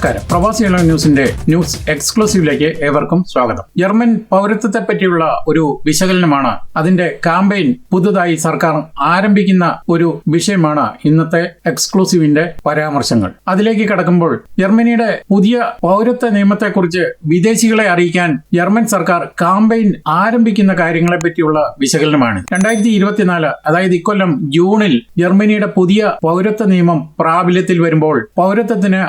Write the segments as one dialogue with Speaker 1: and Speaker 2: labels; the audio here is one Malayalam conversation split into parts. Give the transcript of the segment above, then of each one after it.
Speaker 1: നമസ്കാരം. പ്രവാസി കേരള ന്യൂസിന്റെ ന്യൂസ് എക്സ്ക്ലൂസീവിലേക്ക് ഏവർക്കും സ്വാഗതം. ജർമ്മൻ പൗരത്വത്തെ പറ്റിയുള്ള ഒരു വിശകലനമാണ് അതിന്റെ കാമ്പയിൻ പുതുതായി സർക്കാർ ആരംഭിക്കുന്ന ഒരു വിഷയമാണ് ഇന്നത്തെ എക്സ്ക്ലൂസീവിന്റെ പരാമർശങ്ങൾ. അതിലേക്ക് കടക്കുമ്പോൾ ജർമ്മനിയുടെ പുതിയ പൗരത്വ നിയമത്തെക്കുറിച്ച് വിദേശികളെ അറിയിക്കാൻ ജർമ്മൻ സർക്കാർ കാമ്പയിൻ ആരംഭിക്കുന്ന കാര്യങ്ങളെ പറ്റിയുള്ള വിശകലനമാണ്. രണ്ടായിരത്തി ഇരുപത്തിനാല് അതായത് ഇക്കൊല്ലം ജൂണിൽ ജർമ്മനിയുടെ പുതിയ പൗരത്വ നിയമം പ്രാബല്യത്തിൽ വരുമ്പോൾ പൗരത്വത്തിന്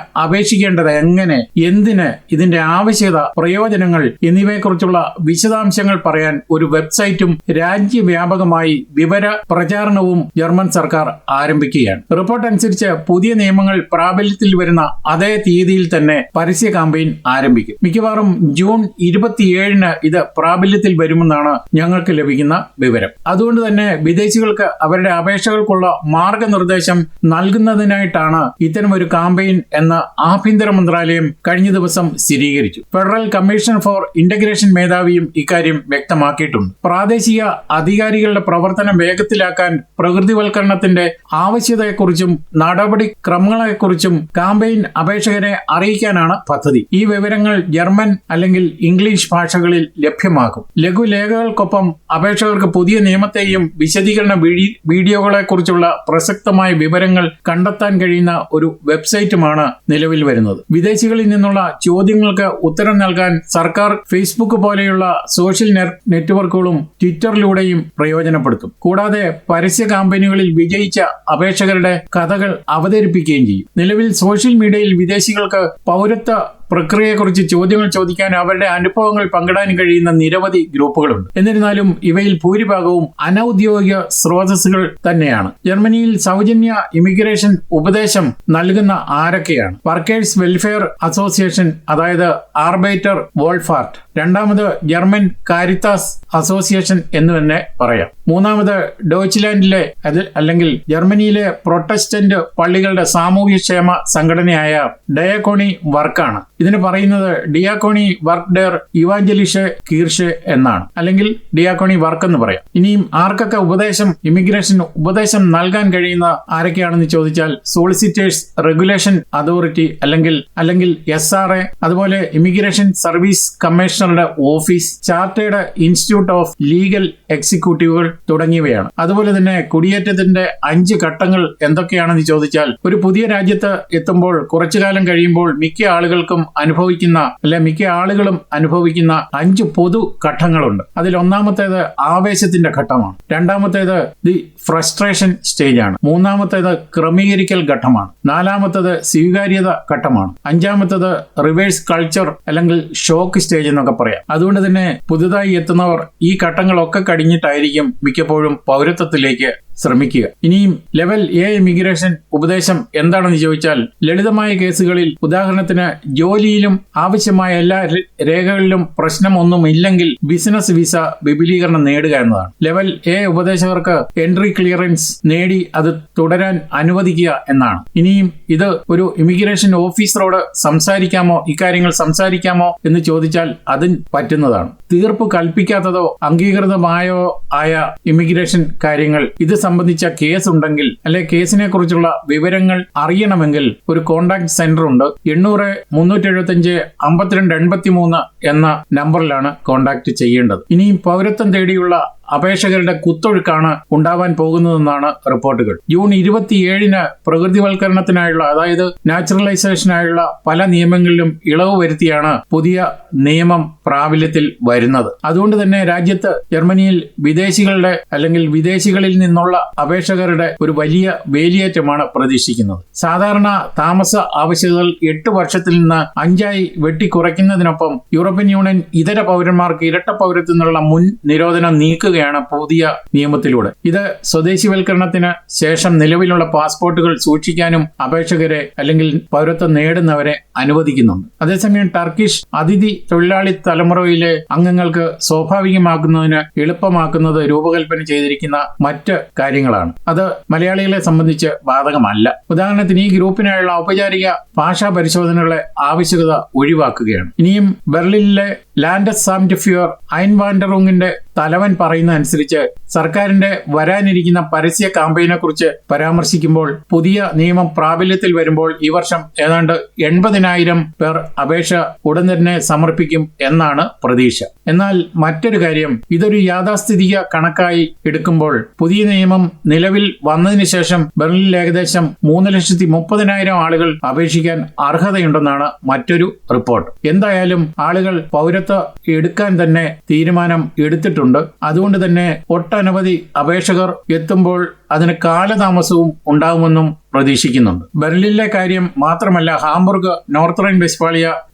Speaker 1: അപേക്ഷിക്കേണ്ടത് എങ്ങനെ എന്തിന് ഇതിന്റെ ആവശ്യകത പ്രയോജനങ്ങൾ എന്നിവയെക്കുറിച്ചുള്ള വിശദാംശങ്ങൾ പറയാൻ ഒരു വെബ്സൈറ്റും രാജ്യവ്യാപകമായി വിവര പ്രചാരണവും ജർമ്മൻ സർക്കാർ ആരംഭിക്കുകയാണ്. റിപ്പോർട്ട് അനുസരിച്ച് പുതിയ നിയമങ്ങൾ പ്രാബല്യത്തിൽ വരുന്ന അതേ തീയതിയിൽ തന്നെ പരസ്യ കാമ്പയിൻ ആരംഭിക്കും. മിക്കവാറും ജൂൺ ഇരുപത്തിയേഴിന് ഇത് പ്രാബല്യത്തിൽ വരുമെന്നാണ് ഞങ്ങൾക്ക് ലഭിക്കുന്ന വിവരം. അതുകൊണ്ട് തന്നെ വിദേശികൾക്ക് അവരുടെ അപേക്ഷകൾക്കുള്ള മാർഗനിർദ്ദേശം നൽകുന്നതിനായിട്ടാണ് ഇത്തരമൊരു കാമ്പയിൻ എന്ന് ആഭ്യന്തര മന്ത്രാലയം കഴിഞ്ഞ ദിവസം സ്ഥിരീകരിച്ചു. ഫെഡറൽ കമ്മീഷൻ ഫോർ ഇന്റഗ്രേഷൻ മേധാവിയും ഇക്കാര്യം വ്യക്തമാക്കിയിട്ടുണ്ട്. പ്രാദേശിക അധികാരികളുടെ പ്രവർത്തനം വേഗത്തിലാക്കാൻ പ്രകൃതിവൽക്കരണത്തിന്റെ ആവശ്യതയെക്കുറിച്ചും നടപടിക്രമങ്ങളെക്കുറിച്ചും കാമ്പയിൻ അപേക്ഷകരെ അറിയിക്കാനാണ് പദ്ധതി. ഈ വിവരങ്ങൾ ജർമ്മൻ അല്ലെങ്കിൽ ഇംഗ്ലീഷ് ഭാഷകളിൽ ലഭ്യമാക്കും ലഘുലേഖകൾക്കൊപ്പം അപേക്ഷകർക്ക് പുതിയ നിയമത്തെയും വിശദീകരണ വീഡി- വീഡിയോകളെക്കുറിച്ചുള്ള പ്രസക്തമായ വിവരങ്ങൾ കണ്ടെത്താൻ കഴിയുന്ന ഒരു വെബ്സൈറ്റുമാണ് നിലവിൽ വരുന്നത്. വിദേശികളിൽ നിന്നുള്ള ചോദ്യങ്ങൾക്ക് ഉത്തരം നൽകാൻ സർക്കാർ ഫേസ്ബുക്ക് പോലെയുള്ള സോഷ്യൽ നെറ്റ്വർക്കുകളും ട്വിറ്ററിലൂടെയും പ്രയോജനപ്പെടുത്തും. കൂടാതെ പരസ്യ കാമ്പയിനുകളിൽ വിജയിച്ച അപേക്ഷകരുടെ കഥകൾ അവതരിപ്പിക്കുകയും ചെയ്യും. നിലവിൽ സോഷ്യൽ മീഡിയയിൽ വിദേശികൾക്ക് പൗരത്വ പ്രക്രിയയെക്കുറിച്ച് ചോദ്യങ്ങൾ ചോദിക്കാൻ അവരുടെ അനുഭവങ്ങൾ പങ്കിടാൻ കഴിയുന്ന നിരവധി ഗ്രൂപ്പുകളുണ്ട്. എന്നിരുന്നാലും ഇവയിൽ ഭൂരിഭാഗവും അനൌദ്യോഗിക സ്രോതസ്സുകൾ തന്നെയാണ്. ജർമ്മനിയിൽ സൗജന്യ ഇമിഗ്രേഷൻ ഉപദേശം നൽകുന്ന ആരൊക്കെയാണ്? വർക്കേഴ്സ് വെൽഫെയർ അസോസിയേഷൻ അതായത് ആർബൈറ്റർ വോൾഫാർട്ട്. രണ്ടാമത് ജർമ്മൻ കാരിത്താസ് അസോസിയേഷൻ എന്ന് തന്നെ പറയാം. മൂന്നാമത് ഡോച്ച്ലാൻഡിലെ അത് അല്ലെങ്കിൽ ജർമ്മനിയിലെ പ്രൊട്ടസ്റ്റന്റ് പള്ളികളുടെ സാമൂഹ്യക്ഷേമ സംഘടനയായ ഡയക്കോണി വർക്കാണ് ഇതിന് പറയുന്നത് ഡിയാക്കോണി വർക്ക് ഡെയർ ഇവാഞ്ചലിഷെ കീർഷെ എന്നാണ്. അല്ലെങ്കിൽ ഡിയാക്കോണി വർക്ക് എന്ന് പറയാം. ഇനിയും ആർക്കൊക്കെ ഉപദേശം ഇമിഗ്രേഷൻ ഉപദേശം നൽകാൻ കഴിയുന്ന ആരൊക്കെയാണെന്ന് ചോദിച്ചാൽ സോളിസിറ്റേഴ്സ് റെഗുലേഷൻ അതോറിറ്റി അല്ലെങ്കിൽ അല്ലെങ്കിൽ എസ് അതുപോലെ ഇമിഗ്രേഷൻ സർവീസ് കമ്മീഷണറുടെ office chartered institute of legal എക്സിക്യൂട്ടീവുകൾ തുടങ്ങിയവയാണ്. അതുപോലെ തന്നെ കുടിയേറ്റത്തിന്റെ അഞ്ച് ഘട്ടങ്ങൾ എന്തൊക്കെയാണെന്ന് ചോദിച്ചാൽ ഒരു പുതിയ രാജ്യത്ത് എത്തുമ്പോൾ കുറച്ചു കാലം കഴിയുമ്പോൾ മിക്ക ആളുകൾക്കും അനുഭവിക്കുന്ന അല്ലെ മിക്ക ആളുകളും അനുഭവിക്കുന്ന അഞ്ച് പൊതു ഘട്ടങ്ങളുണ്ട്. അതിൽ ഒന്നാമത്തേത് ആവേശത്തിന്റെ ഘട്ടമാണ്. രണ്ടാമത്തേത് ദി ഫ്രസ്ട്രേഷൻ സ്റ്റേജ് ആണ് മൂന്നാമത്തേത് ക്രമീകരിക്കൽ ഘട്ടമാണ്. നാലാമത്തേത് സ്വീകാര്യത ഘട്ടമാണ്. അഞ്ചാമത്തേത് റിവേഴ്സ് കൾച്ചർ അല്ലെങ്കിൽ ഷോക്ക് സ്റ്റേജ് എന്നൊക്കെ പറയാം. അതുകൊണ്ട് തന്നെ പുതുതായി എത്തുന്നവർ ഈ ഘട്ടങ്ങളൊക്കെ കഴിഞ്ഞിട്ടായിരിക്കും മിക്കപ്പോഴും പൗരത്വത്തിലേക്ക് ശ്രമിക്കുക. ഇനിയും ലെവൽ എ ഇമിഗ്രേഷൻ ഉപദേശം എന്താണെന്ന് ചോദിച്ചാൽ ലളിതമായ കേസുകളിൽ ഉദാഹരണത്തിന് ജോലിയിലും ആവശ്യമായ എല്ലാ രേഖകളിലും പ്രശ്നമൊന്നും ഇല്ലെങ്കിൽ ബിസിനസ് വിസ വിപുലീകരണം നേടുക എന്നതാണ്. ലെവൽ എ ഉപദേശകർക്ക് എൻട്രി ക്ലിയറൻസ് നേടി അത് തുടരാൻ അനുവദിക്കുക എന്നാണ്. ഇനിയും ഇത് ഒരു ഇമിഗ്രേഷൻ ഓഫീസറോട് സംസാരിക്കാമോ ഇക്കാര്യങ്ങൾ സംസാരിക്കാമോ എന്ന് ചോദിച്ചാൽ അതും പറ്റുന്നതാണ്. തീർപ്പ് കൽപ്പിക്കാത്തതോ അംഗീകൃതമായോ ആയ ഇമിഗ്രേഷൻ കാര്യങ്ങൾ ഇത് സംബന്ധിച്ച കേസ് ഉണ്ടെങ്കിൽ അല്ലെ കേസിനെ കുറിച്ചുള്ള വിവരങ്ങൾ അറിയണമെങ്കിൽ ഒരു കോണ്ടാക്ട് സെന്റർ ഉണ്ട്. എണ്ണൂറ് മുന്നൂറ്റി എഴുപത്തിയഞ്ച് അമ്പത്തിരണ്ട് എൺപത്തി മൂന്ന് എന്ന നമ്പറിലാണ് കോണ്ടാക്ട് ചെയ്യേണ്ടത്. ഇനിയും പൗരത്വം തേടിയുള്ള അപേക്ഷകരുടെ കുത്തൊഴുക്കാണ് ഉണ്ടാവാൻ പോകുന്നതെന്നാണ് റിപ്പോർട്ടുകൾ. ജൂൺ ഇരുപത്തിയേഴിന് പ്രകൃതിവൽക്കരണത്തിനായുള്ള അതായത് നാച്ചുറലൈസേഷനായുള്ള പല നിയമങ്ങളിലും ഇളവ് വരുത്തിയാണ് പുതിയ നിയമം പ്രാബല്യത്തിൽ വരുന്നത്. അതുകൊണ്ട് തന്നെ രാജ്യത്ത് ജർമ്മനിയിൽ വിദേശികളുടെ അല്ലെങ്കിൽ വിദേശികളിൽ നിന്നുള്ള അപേക്ഷകരുടെ ഒരു വലിയ വേലിയേറ്റമാണ് പ്രതീക്ഷിക്കുന്നത്. സാധാരണ താമസ ആവശ്യകതകൾ എട്ട് വർഷത്തിൽ നിന്ന് അഞ്ചായി വെട്ടിക്കുറയ്ക്കുന്നതിനൊപ്പം യൂറോപ്യൻ യൂണിയൻ ഇതര പൗരന്മാർക്ക് ഇരട്ട പൗരത്വത്തിനുള്ള മുൻ നിരോധനം നീക്കുകയാണ് പുതിയ നിയമത്തിലൂടെ. ഇത് സ്വദേശിവൽക്കരണത്തിന് ശേഷം നിലവിലുള്ള പാസ്പോർട്ടുകൾ സൂക്ഷിക്കാനും അപേക്ഷകരെ അല്ലെങ്കിൽ പൗരത്വം നേടുന്നവരെ അനുവദിക്കുന്നുണ്ട്. അതേസമയം ടർക്കിഷ് അതിഥി തൊഴിലാളി തലമുറയിലെ അംഗങ്ങൾക്ക് സ്വാഭാവികമാക്കുന്നതിന് എളുപ്പമാക്കുന്നത് രൂപകൽപ്പന ചെയ്തിരിക്കുന്ന മറ്റ് കാര്യങ്ങളാണ്. അത് മലയാളികളെ സംബന്ധിച്ച് ബാധകമല്ല. ഉദാഹരണത്തിന് ഈ ഗ്രൂപ്പിനായുള്ള ഔപചാരിക ഭാഷാ പരിശോധനകളെ ആവശ്യകത ഒഴിവാക്കുകയാണ്. ഇനിയും ബെർലിനിലെ ലാൻഡ് ഫ്യൂർ അയൻവാൻഡറുങ്ങിന്റെ തലവൻ പറയുന്ന അനുസരിച്ച് സർക്കാരിന്റെ വരാനിരിക്കുന്ന പരസ്യ കാമ്പയിനെ കുറിച്ച് പരാമർശിക്കുമ്പോൾ പുതിയ നിയമം പ്രാബല്യത്തിൽ വരുമ്പോൾ ഈ വർഷം ഏതാണ്ട് എൺപതിനായിരം പേർ അപേക്ഷ ഉടൻ തന്നെ സമർപ്പിക്കും എന്നാണ് പ്രതീക്ഷ. എന്നാൽ മറ്റൊരു കാര്യം ഇതൊരു യാഥാസ്ഥിതിക കണക്കായി എടുക്കുമ്പോൾ പുതിയ നിയമം നിലവിൽ വന്നതിന് ശേഷം ബെർലിനിൽ ഏകദേശം മൂന്ന് ലക്ഷത്തി മുപ്പതിനായിരം ആളുകൾ അപേക്ഷിക്കാൻ അർഹതയുണ്ടെന്നാണ് മറ്റൊരു റിപ്പോർട്ട്. എന്തായാലും ആളുകൾ പൗരത്വം എടുക്കാൻ തന്നെ തീരുമാനം എടുത്തിട്ടുണ്ട്. അതുകൊണ്ട് തന്നെ ഒട്ടനവധി അപേക്ഷകർ എത്തുമ്പോൾ അതിന് കാലതാമസവും ഉണ്ടാകുമെന്നും പ്രതീക്ഷിക്കുന്നുണ്ട്. ബെർലിനിലെ കാര്യം മാത്രമല്ല ഹാംബർഗ് നോർത്ത് റൈൻ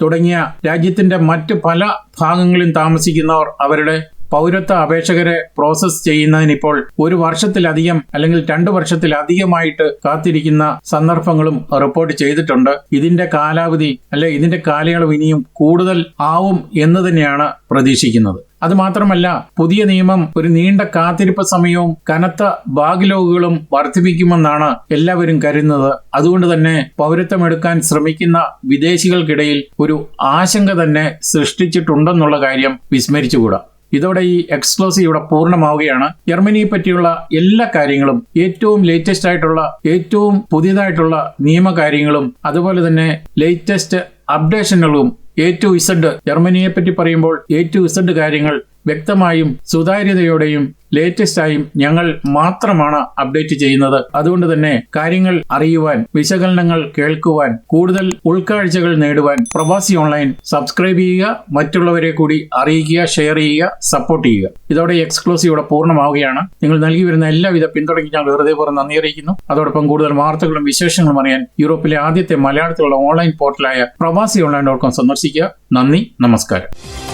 Speaker 1: തുടങ്ങിയ രാജ്യത്തിന്റെ മറ്റ് പല ഭാഗങ്ങളിൽ താമസിക്കുന്നവർ അവരുടെ പൗരത്വ അപേക്ഷകരെ പ്രോസസ് ചെയ്യുന്നതിന് ഇപ്പോൾ ഒരു വർഷത്തിലധികം അല്ലെങ്കിൽ രണ്ടു വർഷത്തിലധികമായിട്ട് കാത്തിരിക്കുന്ന സന്ദർഭങ്ങളും റിപ്പോർട്ട് ചെയ്തിട്ടുണ്ട്. ഇതിന്റെ കാലാവധി അല്ലെ ഇതിന്റെ കാലയളവ് ഇനിയും കൂടുതൽ ആവും എന്ന് തന്നെയാണ് പ്രതീക്ഷിക്കുന്നത്. അത് മാത്രമല്ല പുതിയ നിയമം ഒരു നീണ്ട കാത്തിരിപ്പ് സമയവും കനത്ത ബാഗ്ലോഗുകളും വർദ്ധിപ്പിക്കുമെന്നാണ് എല്ലാവരും കരുതുന്നത്. അതുകൊണ്ട് തന്നെ പൗരത്വം എടുക്കാൻ ശ്രമിക്കുന്ന വിദേശികൾക്കിടയിൽ ഒരു ആശങ്ക തന്നെ സൃഷ്ടിച്ചിട്ടുണ്ടെന്നുള്ള കാര്യം വിസ്മരിച്ചുകൂടാ. ഇതോടെ ഈ എക്സ്ക്ലൂസീവ് ഇവിടെ പൂർണമാവുകയാണ്. ജർമ്മനിയെ പറ്റിയുള്ള എല്ലാ കാര്യങ്ങളും ഏറ്റവും ലേറ്റസ്റ്റ് ആയിട്ടുള്ള ഏറ്റവും പുതിയതായിട്ടുള്ള നിയമകാര്യങ്ങളും അതുപോലെ തന്നെ ലേറ്റസ്റ്റ് അപ്ഡേഷനുകളും എ ടു ഇസഡ് ജർമ്മനിയെ പറ്റി പറയുമ്പോൾ എ ടു ഇസഡ് കാര്യങ്ങൾ വ്യക്തമായും സുതാര്യതയോടെയും ലേറ്റസ്റ്റ് ആയും ഞങ്ങൾ മാത്രമാണ് അപ്ഡേറ്റ് ചെയ്യുന്നത്. അതുകൊണ്ട് തന്നെ കാര്യങ്ങൾ അറിയുവാൻ വിശകലനങ്ങൾ കേൾക്കുവാൻ കൂടുതൽ ഉൾക്കാഴ്ചകൾ നേടുവാൻ പ്രവാസി ഓൺലൈൻ സബ്സ്ക്രൈബ് ചെയ്യുക മറ്റുള്ളവരെ കൂടി അറിയിക്കുക ഷെയർ ചെയ്യുക സപ്പോർട്ട് ചെയ്യുക. ഇതോടെ എക്സ്ക്ലൂസീവ് ഇവിടെ പൂർണമാവുകയാണ്. നിങ്ങൾ നൽകി വരുന്ന എല്ലാവിധ പിന്തുണയ്ക്ക് ഞങ്ങൾ പുറം നന്ദി അറിയിക്കുന്നു. അതോടൊപ്പം കൂടുതൽ വാർത്തകളും വിശേഷങ്ങളും അറിയാൻ യൂറോപ്പിലെ ആദ്യത്തെ മലയാളത്തിലുള്ള ഓൺലൈൻ പോർട്ടലായ പ്രവാസി ഓൺലൈൻ ഡോട്ട് കോം സന്ദർശിക്കുക. നന്ദി നമസ്കാരം.